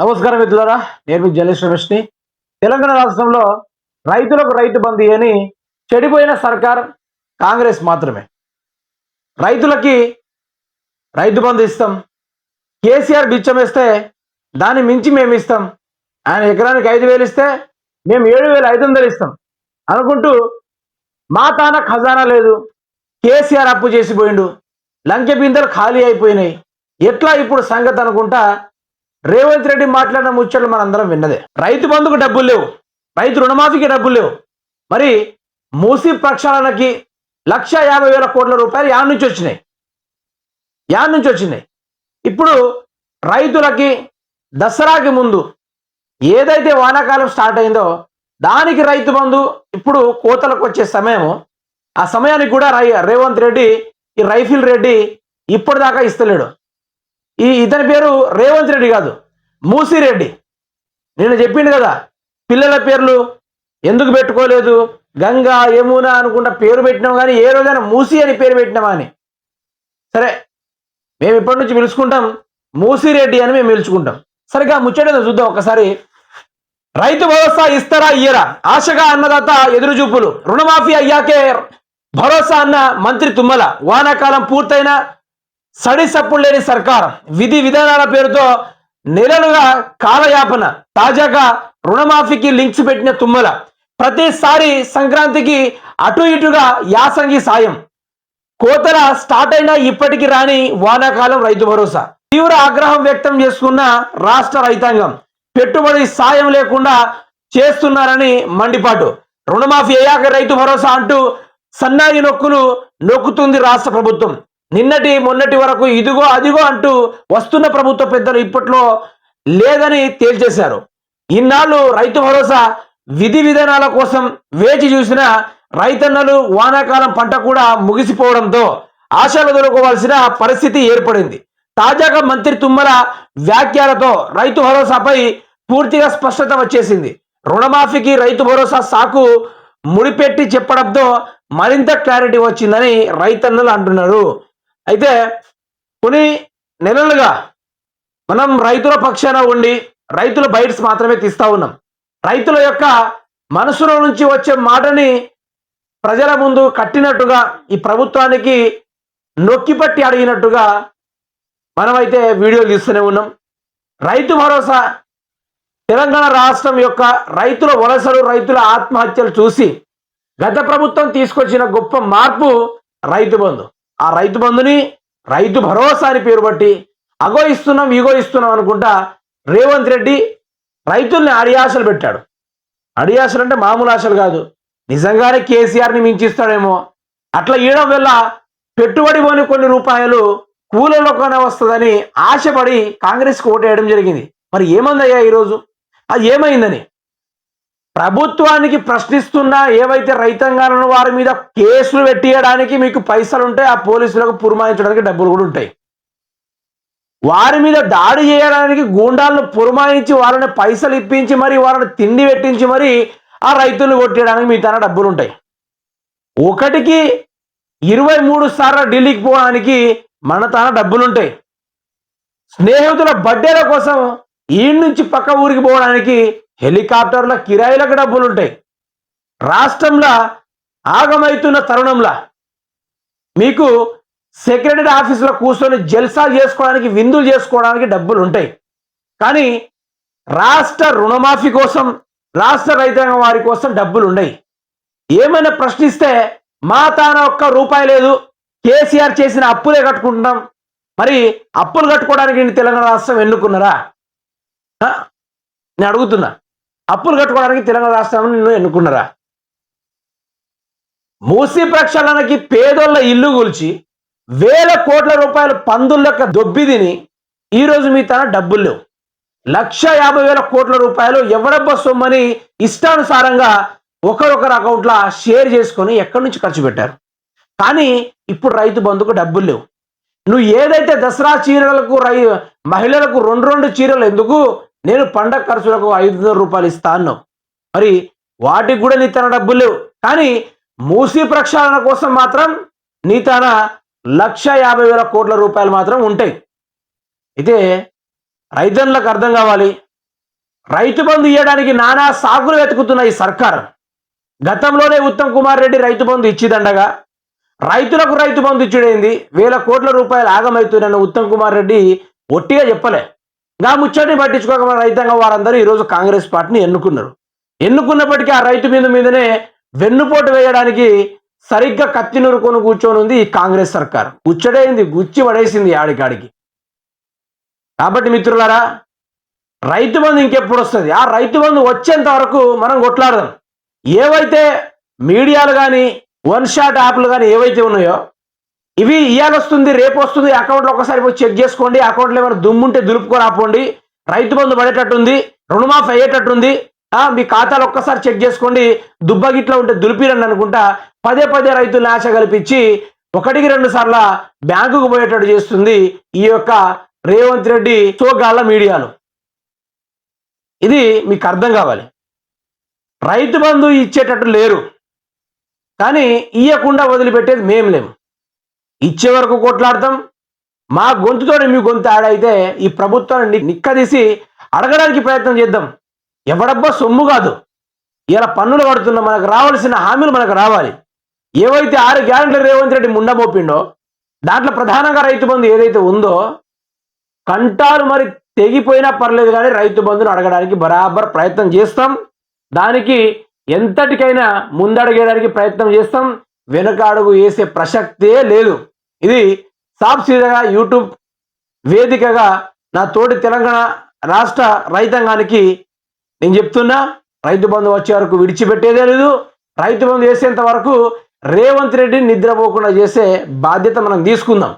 నమస్కారం మిత్రులారా నేను మీ రమేష్ని. తెలంగాణ రాష్ట్రంలో రైతులకు రైతు బంధు అని చెడిపోయిన సర్కార్ కాంగ్రెస్ మాత్రమే. రైతులకి రైతు బంధు ఇస్తాం. కేసీఆర్ బిచ్చం ఇస్తే దాన్ని మించి మేము ఇస్తాం. ఆయన ఎకరానికి ఐదు వేలు ఇస్తే మేము ఏడు వేలు ఐదు వందలు ఇస్తాం. అనుకుంటూ మా తాన ఖజానా లేదు. కేసీఆర్ అప్పు చేసిపోయిండు. లంకె బిందెలు ఖాళీ అయిపోయినాయి. ఎట్లా ఇప్పుడు సంగతి అనుకుంటా రేవంత్ రెడ్డి మాట్లాడిన ముచ్చట్లు మనందరం విన్నదే. రైతు బంధుకు డబ్బులు లేవు. రైతు రుణమాఫీకి డబ్బులు లేవు. మరి మూసి ప్రక్షాళనకి లక్ష యాభై వేల కోట్ల రూపాయలు యాడ్ నుంచి వచ్చినాయి. యాడ్ నుంచి వచ్చినాయి. ఇప్పుడు రైతులకి దసరాకి ముందు ఏదైతే వానాకాలం స్టార్ట్ అయిందో దానికి రైతు బంధు ఇప్పుడు కోతలకు వచ్చే సమయం ఆ సమయానికి కూడా రై రేవంత్ రెడ్డి ఈ రైఫిల్ రెడ్డి ఇప్పటిదాకా ఇస్తలేడు. ఈ ఇతని పేరు రేవంత్ రెడ్డి కాదు మూసిరెడ్డి. నేను చెప్పిండు కదా పిల్లల పేర్లు ఎందుకు పెట్టుకోలేదు గంగా యమున అనుకుంటా పేరు పెట్టినాం కానీ ఏ రోజైనా మూసి అని పేరు పెట్టినామా అని. సరే మేము ఇప్పటి నుంచి పిలుచుకుంటాం మూసిరెడ్డి అని మేము పిలుచుకుంటాం. సరిగ్గా ముచ్చటేదో చూద్దాం ఒకసారి. రైతు భరోసా ఇస్తారా ఇయ్యరా? ఆశగా అన్నదాత ఎదురుచూపులు. రుణమాఫీ అయ్యాకే భరోసా అన్న మంత్రి తుమ్మల. వానాకాలం పూర్తయినా సడి సప్పుడు లేని సర్కార్ విధి విధానాల పేరుతో నెలలుగా కాలయాపన తాజాగా రుణమాఫీకి లింక్స్ పెట్టిన తుమ్మల. ప్రతిసారి సంక్రాంతికి అటు ఇటుగా యాసంగి సాయం. కోతల స్టార్ట్ అయినా ఇప్పటికి రాని వానాకాలం రైతు భరోసా. తీవ్ర ఆగ్రహం వ్యక్తం చేసుకున్న రాష్ట్ర రైతాంగం పెట్టుబడి సాయం లేకుండా చేస్తున్నారని మండిపాటు. రుణమాఫీ అయ్యాక రైతు భరోసా అంటూ సన్నాయి నొక్కులు నొక్కుతుంది రాష్ట్ర ప్రభుత్వం. నిన్నటి మొన్నటి వరకు ఇదిగో అదిగో అంటూ వస్తున్న ప్రభుత్వ పెద్దలు ఇప్పట్లో లేదని తేల్చేశారు. ఇన్నాళ్ళు రైతు భరోసా విధి విధానాల కోసం వేచి చూసిన రైతన్నలు వానాకాలం పంట కూడా ముగిసిపోవడంతో ఆశలు దొరకవలసిన పరిస్థితి ఏర్పడింది. తాజాగా మంత్రి తుమ్మల వ్యాఖ్యలతో రైతు భరోసాపై పూర్తిగా స్పష్టత వచ్చేసింది. రుణమాఫీకి రైతు భరోసా సాకు ముడిపెట్టి చెప్పడంతో మరింత క్లారిటీ వచ్చిందని రైతన్నలు అంటున్నారు. అయితే కొన్ని నెలలుగా మనం రైతుల పక్షాన ఉండి రైతుల బైట్స్ మాత్రమే తీస్తా ఉన్నాం. రైతుల యొక్క మనసులో నుంచి వచ్చే మాటని ప్రజల ముందు కట్టినట్టుగా ఈ ప్రభుత్వానికి నొక్కిపట్టి అడిగినట్టుగా మనమైతే వీడియోలు తీస్తూనే ఉన్నాం. రైతు భరోసా తెలంగాణ రాష్ట్రం యొక్క రైతుల వలసలు రైతుల ఆత్మహత్యలు చూసి గత ప్రభుత్వం తీసుకొచ్చిన గొప్ప మార్పు రైతు బంధు. ఆ రైతు బంధుని రైతు భరోసా అని పేరు బట్టి అగో ఇస్తున్నాం ఇగో ఇస్తున్నాం అనుకుంటా రేవంత్ రెడ్డి రైతుల్ని అడియాశలు పెట్టాడు. అడియాశలు అంటే మామూలు ఆశలు కాదు. నిజంగానే కేసీఆర్ని మించిస్తాడేమో. అట్లా ఇవ్వడం వల్ల పెట్టుబడి పోని కొన్ని రూపాయలు కూలీలోకనే వస్తుందని ఆశపడి కాంగ్రెస్కి ఓటేయడం జరిగింది. మరి ఏమందయ్యా ఈరోజు? అది ఏమైందని? ప్రభుత్వానికి ప్రశ్నిస్తున్న ఏవైతే రైతాంగాలను వారి మీద కేసులు పెట్టియడానికి మీకు పైసలు ఉంటాయి ఆ పోలీసులకు పురమాయించడానికి డబ్బులు కూడా ఉంటాయి. వారి మీద దాడి చేయడానికి గూండాలను పురమాయించి వాళ్ళని పైసలు ఇప్పించి మరి వాళ్ళని తిండి పెట్టించి మరి ఆ రైతులను కొట్టేయడానికి మీ తన డబ్బులు ఉంటాయి ఒకటికి ఇరవై మూడు సార్లు ఢిల్లీకి పోవడానికి మన తన డబ్బులు ఉంటాయి స్నేహితుల బర్త్డేల కోసం ఈ నుంచి పక్క ఊరికి పోవడానికి హెలికాప్టర్ల కిరాయిలకు డబ్బులు ఉంటాయి రాష్ట్రంలో ఆగమవుతున్న తరుణంలో మీకు సెక్రటరీ ఆఫీసులో కూర్చొని జల్సా చేసుకోవడానికి విందులు చేసుకోవడానికి డబ్బులు ఉంటాయి కానీ రాష్ట్ర రుణమాఫీ కోసం రాష్ట్ర రైతాంగం వారి కోసం డబ్బులు ఉన్నాయి ఏమైనా ప్రశ్నిస్తే మా తాన ఒక్క రూపాయి లేదు. కేసీఆర్ చేసిన అప్పులే కట్టుకుంటున్నాం. మరి అప్పులు కట్టుకోవడానికి తెలంగాణ రాష్ట్రం ఎన్నుకున్నారా? నేను అడుగుతున్నా. అప్పులు కట్టుకోవడానికి తెలంగాణ రాష్ట్రం నిన్ను ఎన్నుకున్నారా? మూసి ప్రక్షాళనకి పేదోళ్ళ ఇల్లు కూల్చి వేల కోట్ల రూపాయల పందుల యొక్క దొబ్బి తిని ఈరోజు మీ తన డబ్బులు లేవు. లక్ష యాభై వేల కోట్ల రూపాయలు ఎవడబ్బ సొమ్మని ఇష్టానుసారంగా ఒకరొకరు అకౌంట్లో షేర్ చేసుకొని ఎక్కడి నుంచి ఖర్చు పెట్టారు? కానీ ఇప్పుడు రైతు బంధుకు డబ్బులు లేవు. నువ్వు ఏదైతే దసరా చీరలకు రై మహిళలకు రెండు రెండు చీరలు ఎందుకు నేను పండగ ఖర్చులకు ఐదు వందల రూపాయలు ఇస్తా అన్నావు. మరి వాటికి కూడా నీ తన డబ్బులు లేవు. కానీ మూసీ ప్రక్షాళన కోసం మాత్రం నీ తన లక్ష యాభై వేల కోట్ల రూపాయలు మాత్రం ఉంటాయి. అయితే రైతన్లకు అర్థం కావాలి. రైతు బంధు ఇవ్వడానికి నానా సాగులు వెతుకుతున్న ఈ సర్కార్. గతంలోనే ఉత్తమ్ కుమార్ రెడ్డి రైతు బంధు ఇచ్చిదండగా. రైతులకు రైతు బంధు ఇచ్చుడైంది? వేల కోట్ల రూపాయలు ఆగమవుతున్న ఉత్తమ్ కుమార్ రెడ్డి ఒట్టిగా చెప్పలే. నా ముచ్చటిని పట్టించుకోక రైతాంగం వారందరూ ఈరోజు కాంగ్రెస్ పార్టీని ఎన్నుకున్నారు. ఎన్నుకున్నప్పటికీ ఆ రైతు మీద మీదనే వెన్నుపోటు వేయడానికి సరిగ్గా కత్తి నురుకొని కూర్చొని ఉంది ఈ కాంగ్రెస్ సర్కార్. గుచ్చడైంది గుచ్చి పడేసింది ఆడికాడికి కాబట్టి మిత్రులారా రైతు బంధు ఇంకెప్పుడు వస్తుంది? ఆ రైతు బంధు వచ్చేంత వరకు మనం కొట్లాడదాం. ఏవైతే మీడియాలు కానీ వన్ షాట్ యాప్లు కానీ ఏవైతే ఉన్నాయో ఇవి ఇవాళ వస్తుంది రేపు వస్తుంది అకౌంట్లో ఒకసారి పోయి చెక్ చేసుకోండి అకౌంట్లో ఏమైనా దుమ్ముంటే దులుపుకొని ఆపోండి రైతు బంధు పడేటట్టుంది రుణమాఫీ అయ్యేటట్టుంది మీ ఖాతాలు ఒక్కసారి చెక్ చేసుకోండి దుబ్బగిట్లో ఉంటే దులిపిరండి అనుకుంటా పదే పదే రైతులు ఆశ కల్పించి ఒకటికి రెండు సార్ల బ్యాంకుకు పోయేటట్టు చేస్తుంది ఈ యొక్క రేవంత్ రెడ్డి సోగాళ్ళ మీడియాలు. ఇది మీకు అర్థం కావాలి. రైతు బంధు ఇచ్చేటట్టు లేరు కానీ ఇయ్యకుండా వదిలిపెట్టేది మేము లేము. ఇచ్చే వరకు కొట్లాడతాం. మా గొంతుతో మీ గొంతు ఆడైతే ఈ ప్రభుత్వాన్ని నిక్కదీసి అడగడానికి ప్రయత్నం చేద్దాం. ఎవడబ్బా సొమ్ము కాదు. ఇలా పన్నులు పడుతున్న మనకు రావాల్సిన హామీలు మనకు రావాలి. ఏవైతే ఆరు గ్యారెంటీలు రేవంత్ రెడ్డి ముండమోపిండో దాంట్లో ప్రధానంగా రైతు బంధు ఏదైతే ఉందో కంటాలు మరి తెగిపోయినా పర్లేదు కానీ రైతు బంధును అడగడానికి బరాబర్ ప్రయత్నం చేస్తాం. దానికి ఎంతటికైనా ముందడగేయడానికి ప్రయత్నం చేస్తాం. వెనక అడుగు వేసే ప్రసక్తే లేదు. ఇది సాఫ్ సీదాగా యూట్యూబ్ వేదికగా నా తోటి తెలంగాణ రాష్ట్ర రైతాంగానికి నేను చెప్తున్నా రైతు బంధు వచ్చే వరకు విడిచిపెట్టేదే లేదు. రైతు బంధు చేసేంత వరకు రేవంత్ రెడ్డిని నిద్రపోకుండా చేసే బాధ్యత మనం తీసుకుందాం.